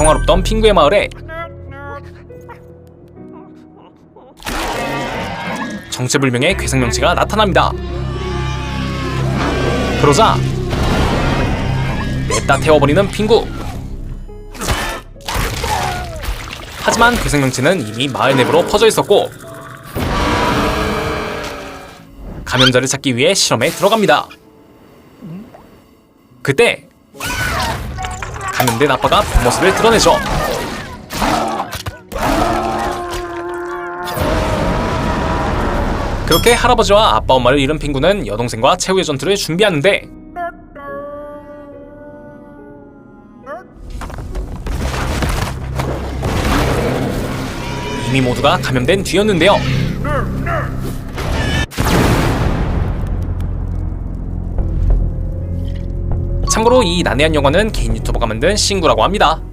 평화롭던 핑구의 마을에 정체불명의 괴생명체가 나타납니다. 그러자 냅다 태워버리는 핑구. 하지만 괴생명체는 이미 마을 내부로 퍼져 있었고 감염자를 찾기 위해 실험에 들어갑니다. 그때 아빠가 본 모습을 드러내죠. 그렇게 할아버지와 아빠 엄마를 잃은 핑구는 여동생과 최후의 전투를 준비하는데 이미 모두가 감염된 뒤였는데요. 참고로 이 난해한 영화는 개인 유튜버가 만든 신구라고 합니다.